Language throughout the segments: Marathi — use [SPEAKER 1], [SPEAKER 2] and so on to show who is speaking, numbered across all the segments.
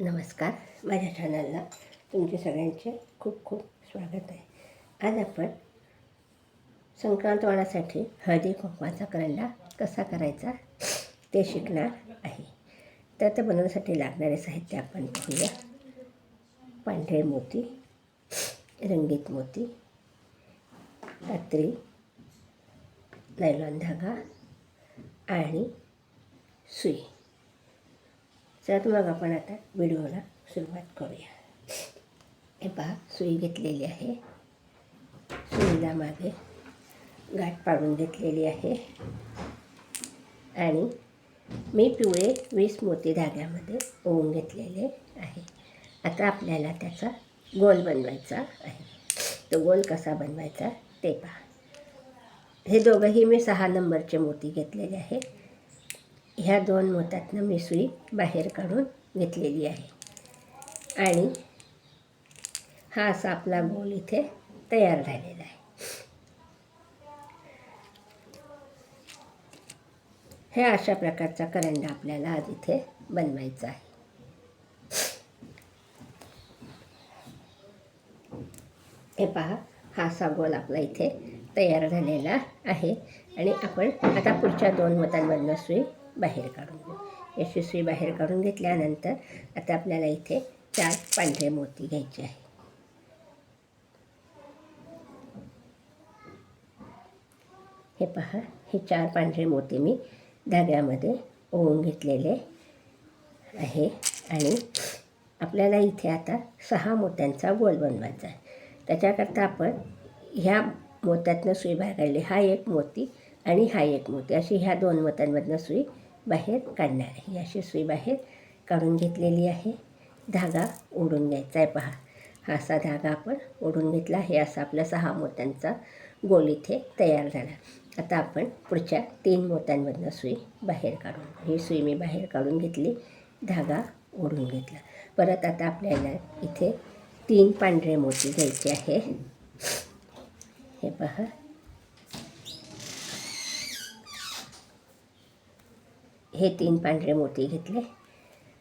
[SPEAKER 1] नमस्कार. माझ्या चॅनलला तुमचे सगळ्यांचे खूप खूप स्वागत आहे. आज आपण संक्रांतवाणासाठी हळदी कुंकवाचा करायला कसा करायचा ते शिकणार आहे. तर ते बनवण्यासाठी लागणारे साहित्य आपण पाहूया. पांढरे मोती रंगीत मोती कात्री नायलॉन धागा आणि सुई. चला मग आपण आता व्हिडिओला सुरुवात करूया. हे पहा सुई घेतलेली आहे. सुईला मागे गाठ पाडून घेतलेली आहे. आणि मी पिवळे वीस मोती धाग्यामध्ये ओवून घेतलेले आहे. आता आपल्याला त्याचा गोल बनवायचा आहे. तो गोल कसा बनवायचा ते पहा. हे दोघंही मी सहा नंबरचे मोती घेतलेले आहे ह्या दोन मोतातनं मी सुई बाहेर काढून घेतलेली आहे. आणि हा असा आपला गोल इथे तयार झालेला आहे. हे अशा प्रकारचा करंडा आपल्याला आज इथे बनवायचा आहे. हे पहा हा असा गोल आपला इथे तयार झालेला आहे. आणि आपण आता पुढच्या दोन मतांमधनं सुई बाहेर काढून घेऊ यशस्वी बाहेर काढून घेतल्यानंतर आता आपल्याला इथे चार पांढरे मोती घ्यायचे आहे हे पहा हे चार पांढरे मोती मी धाग्यामध्ये ओवून घेतलेले आहे आणि आपल्याला इथे आता सहा मोत्यांचा गोल बनवायचा आहे. त्याच्याकरता आपण ह्या मोत्यातनं सुई बाहेर काढली. हा एक मोती आणि हा एक मोती. अशी ह्या दोन मोत्यांमधनं सुई बाहेर काढणार आहे. ही अशी सुई बाहेर काढून घेतलेली आहे. धागा ओढून घ्यायचा आहे. पहा हा असा धागा आपण ओढून घेतला हे असा आपला सहा मोत्यांचा गोल इथे तयार झाला. आता आपण पुढच्या तीन मोत्यांमधनं सुई बाहेर काढून ही सुई मी बाहेर काढून घेतली. धागा ओढून घेतला. परत आता आपल्याला इथे तीन पांढरे मोती घ्यायचे आहे. हे पहा हे तीन पांढरे मोती घेतले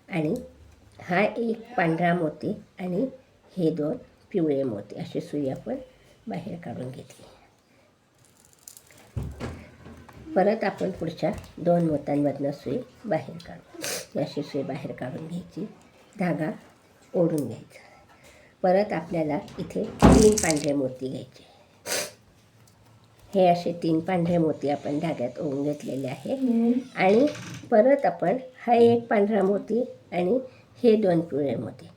[SPEAKER 1] आणि हा एक पांढरा मोती आणि हे दोन पिवळे मोती अशी सुई आपण बाहेर काढून घेतली. परत आपण पुढच्या दोन मोत्यांमधनं सुई बाहेर काढू. अशी सुई बाहेर काढून घ्यायची. धागा ओढून घ्यायचा. परत आपल्याला इथे तीन पांढरे मोती घ्यायचे. हे असे तीन पांढरे मोती आपण धाग्यात ओवून घेतलेले आहे आणि परत आपण हा एक पांढरा मोती आणि हे दोन पिवळे मोती.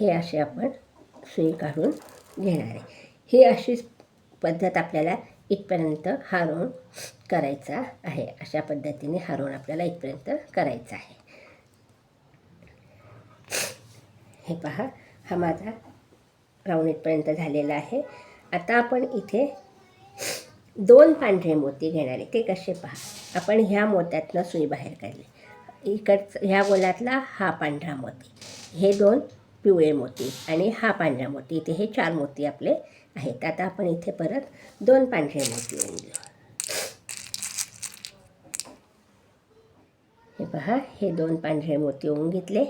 [SPEAKER 1] हे असे आपण सुई काढून घेणार आहे. ही अशी पद्धत आपल्याला इथपर्यंत हारून करायचा आहे. अशा पद्धतीने हारून आपल्याला इथपर्यंत करायचा आहे. हे पहा हा माझा राऊंड इथपर्यंत झालेला आहे. आता आपण इथे दोन पांढरे मोती घेणारे ते कसे पहा? आपण ह्या मोत्यातनं सुई बाहेर काढली. इकडचं ह्या गोलातला हा पांढरा मोती. हे दोन पिवळे मोती आणि हा पांढरा मोती. इथे हे चार मोती आपले आहेत. आता आपण इथे परत दोन पांढरे मोती येऊन घेऊ हे पहा हे दोन पांढरे मोती होऊन घेतले.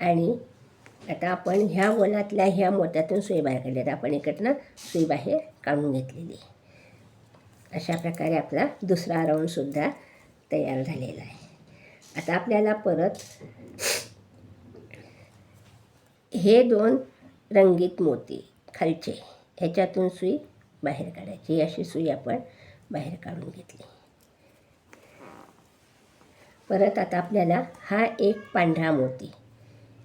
[SPEAKER 1] आणि आता आपण ह्या वलातल्या ह्या मोत्यातून सुई बाहेर काढली. आता आपण इकडनं सुई बाहेर काढून घेतलेली अशा प्रकारे आपला दुसरा राऊंडसुद्धा तयार झालेला आहे. आता आपल्याला परत हे दोन रंगीत मोती खालचे ह्याच्यातून सुई बाहेर काढायची. अशी सुई आपण बाहेर काढून घेतली. परत आता आपल्याला हा एक पांढरा मोती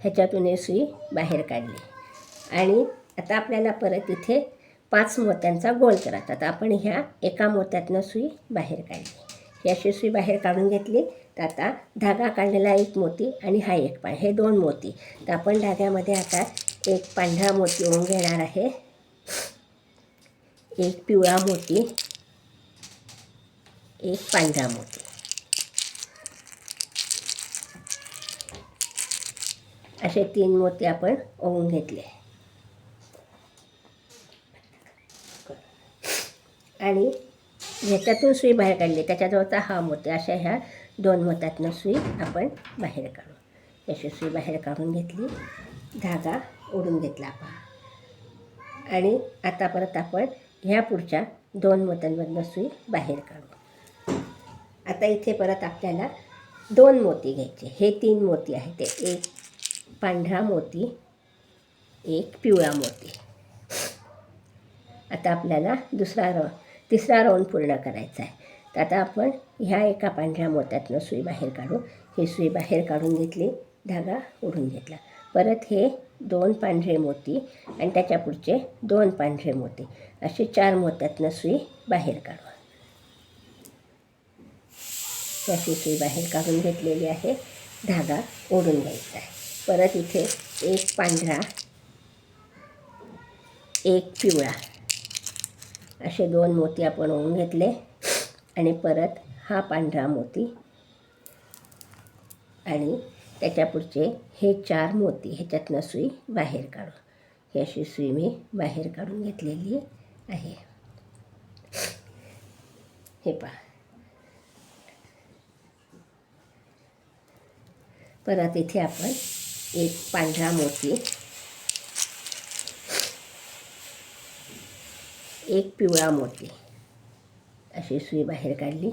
[SPEAKER 1] ह्याच्यातून हे सुई बाहेर काढली. आणि आता आपल्याला परत इथे पाच मोत्यांचा गोल करायचा. आता आपण ह्या एका मोत्यातनं सुई बाहेर काढली. ही अशी सुई बाहेर काढून घेतली तर आता धागा काढलेला एक मोती आणि हा एक पा हे दोन मोती. तर आपण धाग्यामध्ये आता एक पांढरा मोती होऊन घेणार आहे. एक पिवळा मोती. एक पांढरा मोती. असे तीन मोती आपण ओवून घेतले. आणि ह्याच्यातून सुई बाहेर काढली. त्याच्याजवळचा हा मोती अशा ह्या दोन मोत्यातनं सुई आपण बाहेर काढू. अशी सुई बाहेर काढून घेतली. धागा ओढून घेतला आपण. आणि आता परत आपण ह्या पुढच्या दोन मोत्यांमधनं सुई बाहेर काढू. आता इथे परत आपल्याला दोन मोती घ्यायचे. हे तीन मोती आहे ते एक पांढरा मोती एक पिवळा मोती. आता आपल्याला दुसरा राऊंड तिसरा राऊंड पूर्ण करायचा आहे. तर आता आपण ह्या एका पांढऱ्या मोत्यातनं सुई बाहेर काढू. ही सुई बाहेर काढून घेतली धागा ओढून घेतला. परत हे दोन पांढरे मोती आणि त्याच्या पुढचे दोन पांढरे मोती. असे चार मोत्यातनं सुई बाहेर काढू. अशी सुई बाहेर काढून घेतलेली आहे. धागा ओढून घ्यायचा आहे. परत इथे एक पांढरा एक पिवळा. असे दोन मोती आपण ओढून घेतले आणि परत हा पांढरा मोती आणि त्याच्या पुढचे हे चार मोती ह्याच्यातनं सुई बाहेर काढू ही अशी सुई मी बाहेर काढून घेतलेली आहे. हे पहा. परत इथे आपण एक पांढरा मोती. एक पिवळा मोती. अशी सुई बाहेर काढली.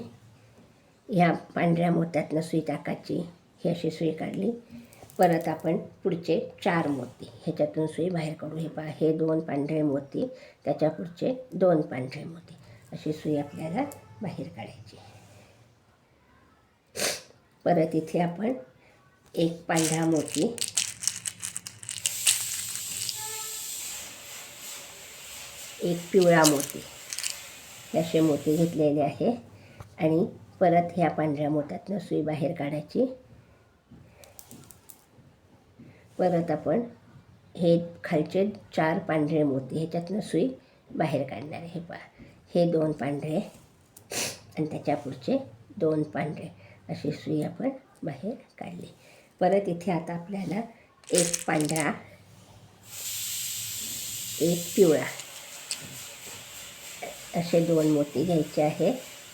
[SPEAKER 1] ह्या पांढऱ्या मोत्यातनं सुई टाकायची ही अशी सुई काढली. परत आपण पुढचे चार मोती. ह्याच्यातून सुई बाहेर काढू. हे पहा हे दोन पांढरे मोती त्याच्या पुढचे दोन पांढरे मोती. अशी सुई आपल्याला बाहेर काढायची. परत इथे आपण एक पांढरा मोती एक पिवळा मोती. असे मोती घेतलेले आहे. आणि परत ह्या पांढऱ्या मोत्यातनं सुई बाहेर काढायची. परत आपण हे खालचे चार पांढरे मोती ह्याच्यातनं सुई बाहेर काढणार आहे. हे पा हे दोन पांढरे आणि त्याच्या पुढचे दोन पांढरे अशी सुई आपण बाहेर काढली. परत इथे आता आपल्याला एक पांढरा एक पिवळा असे दोन मोती घ्यायचे आहे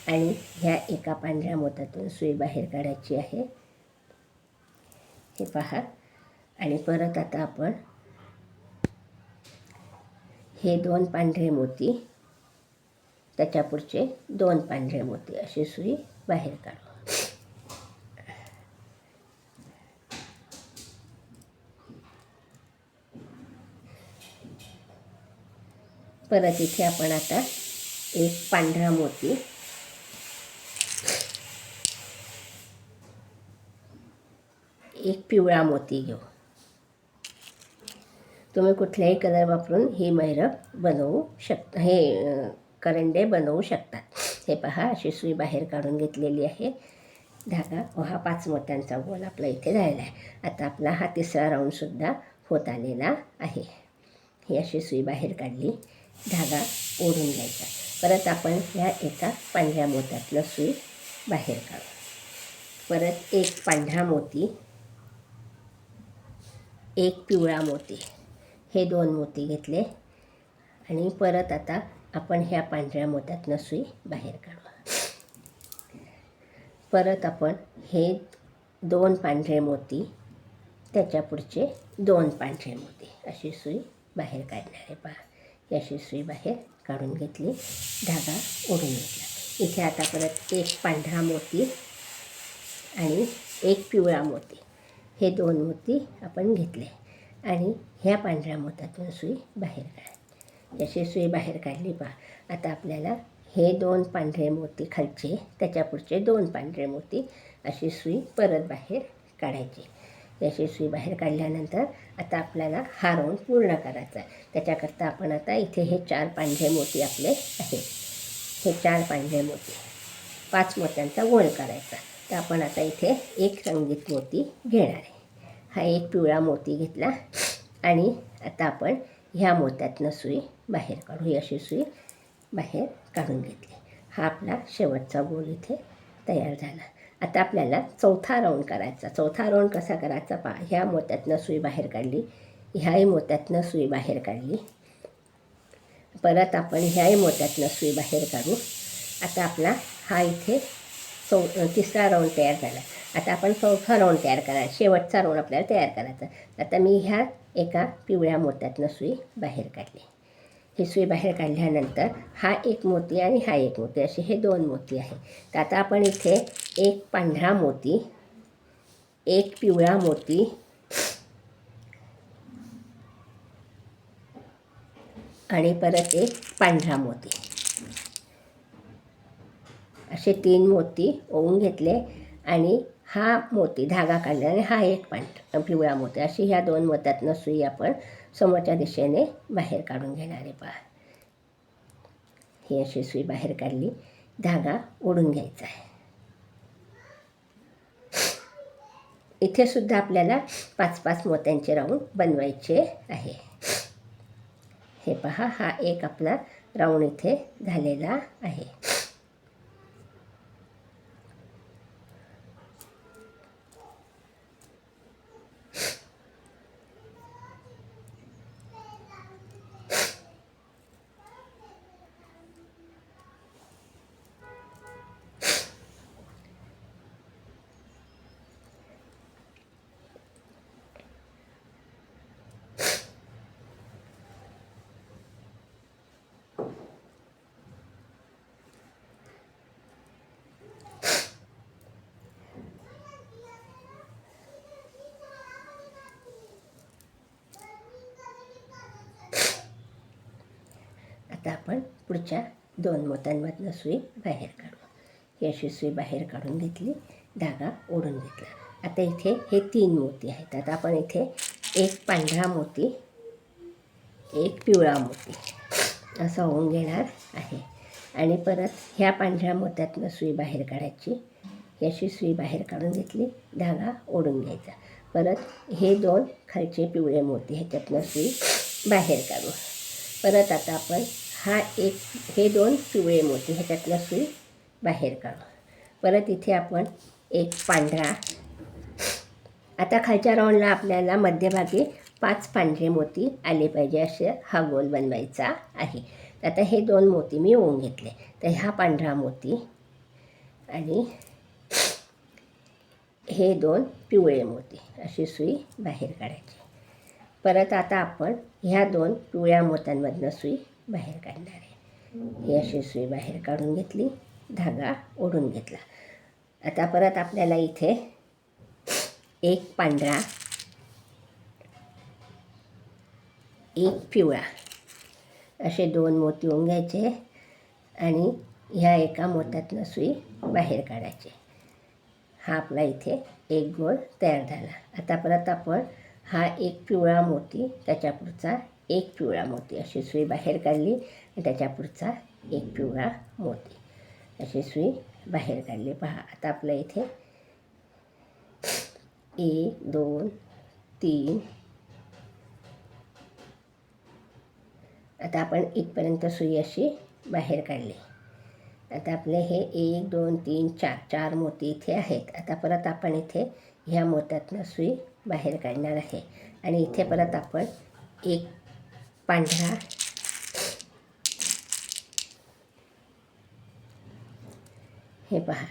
[SPEAKER 1] आणि ह्या एका पांढऱ्या मोत्यातून सुई बाहेर काढायची आहे. हे पहा. आणि परत आता आपण हे दोन पांढरे मोती त्याच्या पुढचे दोन पांढरे मोती अशी सुई बाहेर काढू. परत इथे आपण आता एक पांढरा मोती. एक पिवळा मोती घेऊ. तुम्ही कुठल्याही कलर वापरून ही मैरं बनवू शकता हे करंडे बनवू शकतात. हे पहा अशी सुई बाहेर काढून घेतलेली आहे. धागा व हा पाच मोत्यांचा गोल आपला इथे राहिला आहे आता आपला हा तिसरा राऊंडसुद्धा होत आलेला आहे. ही अशी सुई बाहेर काढली. धागा ओढून घ्यायचा. परत आपण ह्या एका पांढऱ्या मोत्यातलं सुई बाहेर काढू. परत एक पांढरा मोती एक पिवळा मोती हे दोन मोती घेतले आणि परत आता आपण ह्या पांढऱ्या मोत्यातनं सुई बाहेर काढू. परत आपण हे दोन पांढरे मोती त्याच्या पुढचे दोन पांढरे मोती अशी सुई बाहेर काढणार आहे. पहा. अशी सुई बाहेर काढून घेतली धागा ओढून घेतला. इथे आता परत एक पांढरा मोती आणि एक पिवळा मोती. हे दोन मोती आपण घेतले आणि ह्या पांढऱ्या मोत्यातून सुई बाहेर काढ जशी सुई बाहेर काढली पहा. आता आपल्याला हे दोन पांढरे मोती खालचे त्याच्या पुढचे दोन पांढरे मोती अशी सुई परत बाहेर काढायची. अशी सुई बाहेर काढल्यानंतर आता आपल्याला हा राऊंड पूर्ण करायचा आहे. त्याच्याकरता आपण आता इथे हे चार पांढरे मोती आपले आहेत. हे चार पांढरे मोती. पाच मोत्यांचा गोल करायचा. तर आपण आता इथे एक रंगीत मोती घेणार आहे. हा एक पिवळा मोती घेतला आणि आता आपण ह्या मोत्यातनं सुई बाहेर काढू. ही अशी सुई बाहेर काढून घेतली. हा आपला शेवटचा गोल इथे तयार झाला. आता आपल्याला चौथा राऊंड करायचा. चौथा राऊंड कसा करायचा पहा. ह्या मोत्यातनं सुई बाहेर काढली. ह्याही मोत्यातनं सुई बाहेर काढली. परत आपण ह्याही मोत्यातनं सुई बाहेर काढू. आता आपला हा इथे चौ तिसरा राऊंड तयार झाला. आता आपण चौथा राऊंड तयार करायचा शेवटचा राऊंड आपल्याला तयार करायचा. आता मी ह्या एका पिवळ्या मोत्यातनं सुई बाहेर काढली. ही सुई बाहेर काढल्यानंतर हा एक मोती आणि हा एक मोती असे हे दोन मोती आहे तर आता आपण इथे एक पांढरा मोती एक पिवळा मोती आणि परत एक पांढरा मोती. असे तीन मोती ओवून घेतले आणि हा मोती धागा काढला आणि हा एक पांढरा पिवळा मोती. अशी ह्या दोन मोत्यातनं सुई आपण समोरच्या दिशेने बाहेर काढून घेणार आहे पहा. ही अशी सुई बाहेर काढली. धागा ओढून घ्यायचा आहे. इथे सुद्धा आपल्याला पाच पाच मोत्यांचे राऊंड बनवायचे आहे. हे पहा हा एक आपला राऊंड इथे झालेला आहे. आता आपण पुढच्या दोन मोत्यांमधनं सुई बाहेर काढू. ही अशी सुई बाहेर काढून घेतली धागा ओढून घेतला. आता इथे हे तीन मोती आहेत. आता आपण इथे एक पांढरा मोती एक पिवळा मोती असं होऊन घेणार आहे. आणि परत ह्या पांढऱ्या मोत्यातनं सुई बाहेर काढायची. ही अशी सुई बाहेर काढून घेतली धागा ओढून घ्यायचा. परत हे दोन खालचे पिवळे मोती ह्याच्यातनं सुई बाहेर काढू. परत आता आपण हा एक हे दोन पिवळे मोती ह्याच्यातला सुई बाहेर काढू. परत इथे आपण एक पांढरा आता खालच्या राऊंडला आपल्याला मध्यभागी पाच पांढरे मोती आले पाहिजे असे हा गोल बनवायचा आहे. आता हे दोन मोती मी ओवून घेतले. तर हा पांढरा मोती आणि हे दोन पिवळे मोती अशी सुई बाहेर काढायची. परत आता आपण ह्या दोन पिवळ्या मोत्यांमधनं सुई बाहेर काढणार आहे. ही अशी सुई बाहेर काढून घेतली धागा ओढून घेतला. आता परत आपल्याला इथे एक पांढरा एक पिवळा असे दोन मोती होऊन घ्यायचे आणि ह्या एका मोत्यातनं सुई बाहेर काढायची. हा आपला इथे एक गोल तयार झाला. आता परत आपण हा एक पिवळा मोती त्याच्यापुढचा एक पिवळा मोती अशी सुई बाहेर काढली आणि त्याच्या पुढचा एक पिवळा मोती. अशी सुई बाहेर काढली. पहा आता आपल्या इथे एक दोन तीन. आता आपण इथपर्यंत सुई अशी बाहेर काढली. आता आपले हे एक दोन तीन चार चार मोती इथे आहेत. आता परत आपण इथे ह्या मोत्यातनं सुई बाहेर काढणार आहे. आणि इथे परत आपण एक पांढरा हे. पहा.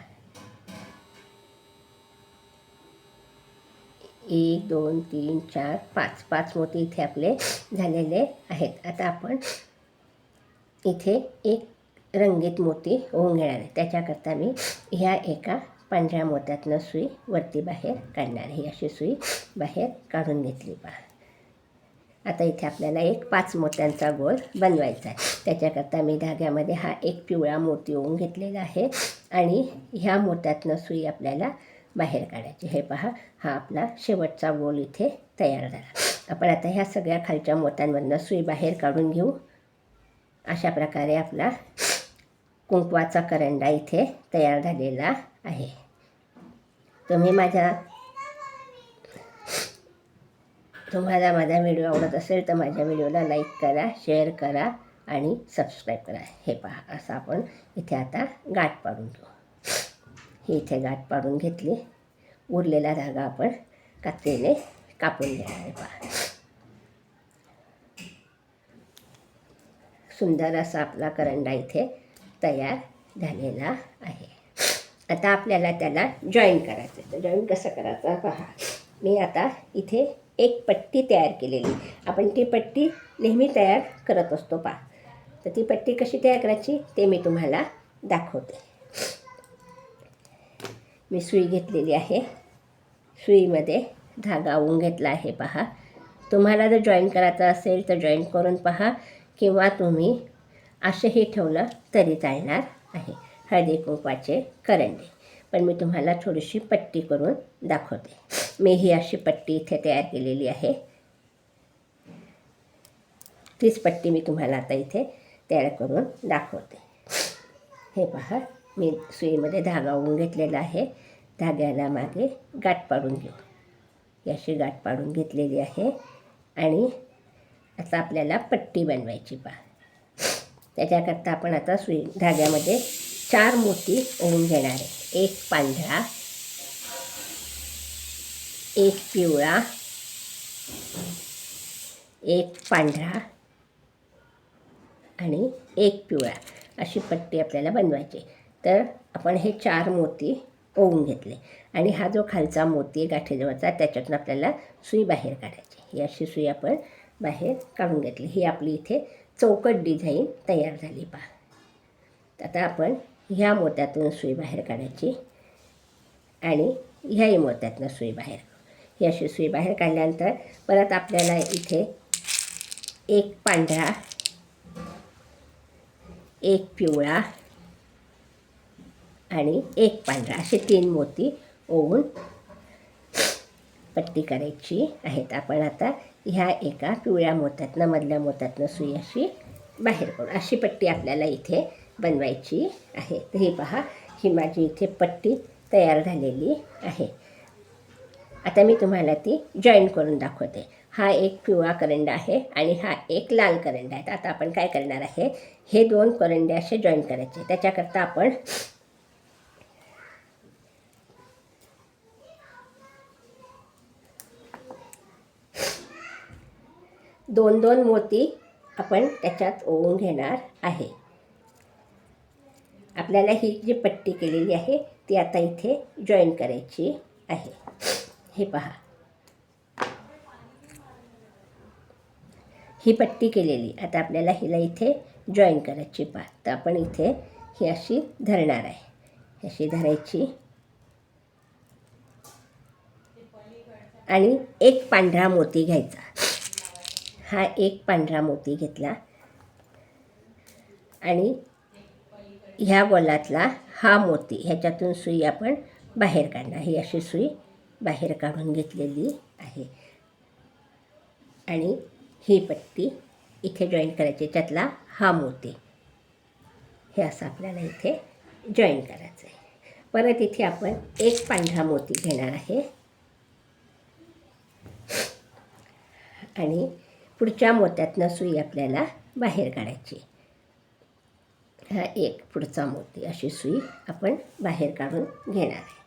[SPEAKER 1] एक दोन तीन चार पाच. पाच मोती इथे आपले झालेले आहेत. आता आपण इथे एक रंगीत मोती होऊन घेणार आहे. त्याच्याकरता मी ह्या एका पांढऱ्या मोत्यातनं सुई वरती बाहेर काढणार ही अशी सुई बाहेर काढून घेतली पहा. आता इथे आपल्याला एक पाच मोत्यांचा गोल बनवायचा आहे. त्याच्याकरता मी धाग्यामध्ये हा एक पिवळा मोती होऊन घेतलेला आहे आणि ह्या मोत्यातनं सुई आपल्याला बाहेर काढायची. हे पहा हा आपला शेवटचा गोल इथे तयार झाला. आपण आता ह्या सगळ्या खालच्या मोत्यांमधनं सुई बाहेर काढून घेऊ. अशा प्रकारे आपला कुंकवाचा करंडा इथे तयार झालेला आहे. तुम्ही माझ्या तुम्हाला माझा व्हिडिओ आवडत असेल तर माझ्या व्हिडिओला लाईक करा शेअर करा आणि सबस्क्राईब करा. हे पहा असं आपण इथे आता गाठ पाडून घेऊ. ही इथे गाठ पाडून घेतली. उरलेला धागा आपण कात्रीने कापून घेणार आहे पहा. सुंदर असा आपला करंडा इथे तयार झालेला आहे. आता आपल्याला त्याला जॉईन करायचं आहे. तर जॉईन कसं करायचं पहा. मी आता इथे एक पट्टी तयार केलेली. आपण ती पट्टी नेहमी तयार करत असतो पहा. तर ती पट्टी कशी तयार करायची ते मी तुम्हाला दाखवते. मी सुई घेतलेली आहे. सुईमध्ये धागा ओवून घेतला आहे पहा. तुम्हाला जर जॉईन करायचं असेल तर जॉईन करून पहा किंवा तुम्ही असंही ठेवलं तरी चालणार आहे. हळदी कुंकवाचे करंडे. पण मी तुम्हाला थोडीशी पट्टी करून दाखवते. मी ही अशी पट्टी इथे तयार केलेली आहे. तीच पट्टी मी तुम्हाला आता इथे तयार करून दाखवते. हे पहा मी सुईमध्ये धागा ओवून घेतलेला आहे. धाग्याला मागे गाठ पाडून घेऊ. ही अशी गाठ पाडून घेतलेली आहे. आणि आता आपल्याला पट्टी बनवायची पहा. त्याच्याकरता आपण आता सुई धाग्यामध्ये चार मोती ओवून घेणार आहे. एक पांढरा एक पिवळा एक पांढरा आणि एक पिवळा अशी पट्टी आपल्याला बनवायची. तर आपण हे चार मोती ओवून घेतले आणि हा जो खालचा मोती आहे गाठीजवळचा त्याच्यातून आपल्याला सुई बाहेर काढायची. ही अशी सुई आपण बाहेर काढून घेतली. ही आपली इथे चौकट डिझाईन तयार झाली पहा. आता आपण ह्या मोत्यातून सुई बाहेर काढायची आणि ह्याही मोत्यातनं सुई बाहेर ही अशी सुई बाहेर काढल्यानंतर परत आपल्याला इथे एक पांढरा एक पिवळा आणि एक पांढरा असे तीन मोती ओवून पट्टी करायची आहेत. आपण आता ह्या एका पिवळ्या मोत्यातनं मधल्या मोत्यातनं सुई अशी बाहेर करू अशी पट्टी आपल्याला इथे बनवायची आहे. तर ही पहा ही माझी इथे पट्टी तयार झालेली आहे. आता मी तुम्हाला ती जॉईन करून दाखवते. हा एक पिवळा करंडा आहे आणि हा एक लाल करंडा आहे. तर आता आपण काय करणार आहे? हे दोन करंडे असे जॉईन करायचे. त्याच्याकरता आपण दोन दोन मोती आपण त्याच्यात ओवून घेणार आहे. आपल्याला ही जी पट्टी केलेली आहे ती आता इथे जॉईन करायची आहे. हे पहा. ही पट्टी केलेली. आता आपल्याला हिला इथे जॉईन करायची पहा. तर आपण इथे ही अशी धरणार आहे. अशी धरायची. आणि एक पांढरा मोती घ्यायचा. हा एक पांढरा मोती घेतला. आणि ह्या बॉलातला हा मोती ह्याच्यातून सुई आपण बाहेर काढणार. ही अशी सुई बाहेर काढून घेतलेली आहे. आणि ही पट्टी इथे जॉईन करायची. त्यातला हा मोती. हे असं आपल्याला इथे जॉईन करायचं आहे. परत इथे आपण एक पांढरा मोती घेणार आहे. आणि पुढच्या मोत्यातनं सुई आपल्याला बाहेर काढायची. हा एक पुढचा मोती अशी सुई आपण बाहेर काढून घेणार आहे.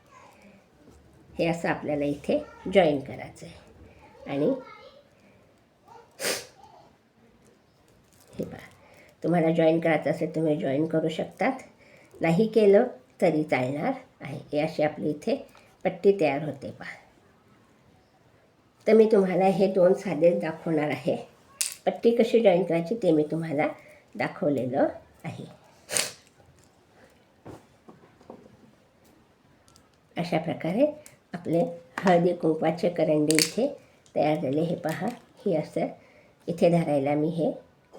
[SPEAKER 1] हे असं आपल्याला इथे जॉईन करायचं आहे आणि हे पहा तुम्हाला जॉईन करायचं असेल तुम्ही जॉईन करू शकतात. नाही केलं तरी चालणार आहे. हे अशी आपली इथे पट्टी तयार होते पहा. तर मी तुम्हाला हे दोन साधे दाखवणार आहे. पट्टी कशी जॉईन करायची ते मी तुम्हाला दाखवलेलं आहे. अशा प्रकारे आपले हळदी कुंकवाचे करंडे इथे तयार झाले. हे पहा हे असं इथे धरायला मी हे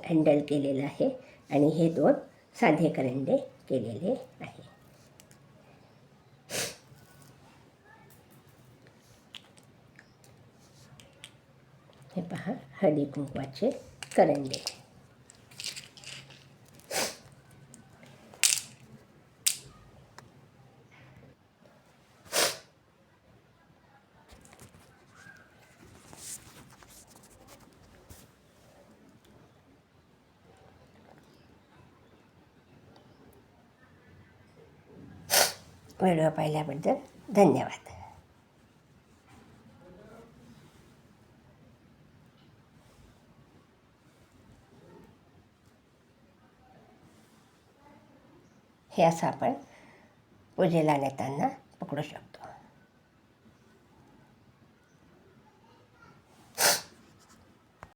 [SPEAKER 1] हँडल केलेलं आहे आणि हे दोन साधे करंडे केलेले आहे. हे पहा हळदी कुंकवाचे करंडे. व्हिडिओ पाहिल्याबद्दल धन्यवाद. हे असं आपण पूजेला नेताना पकडू शकतो.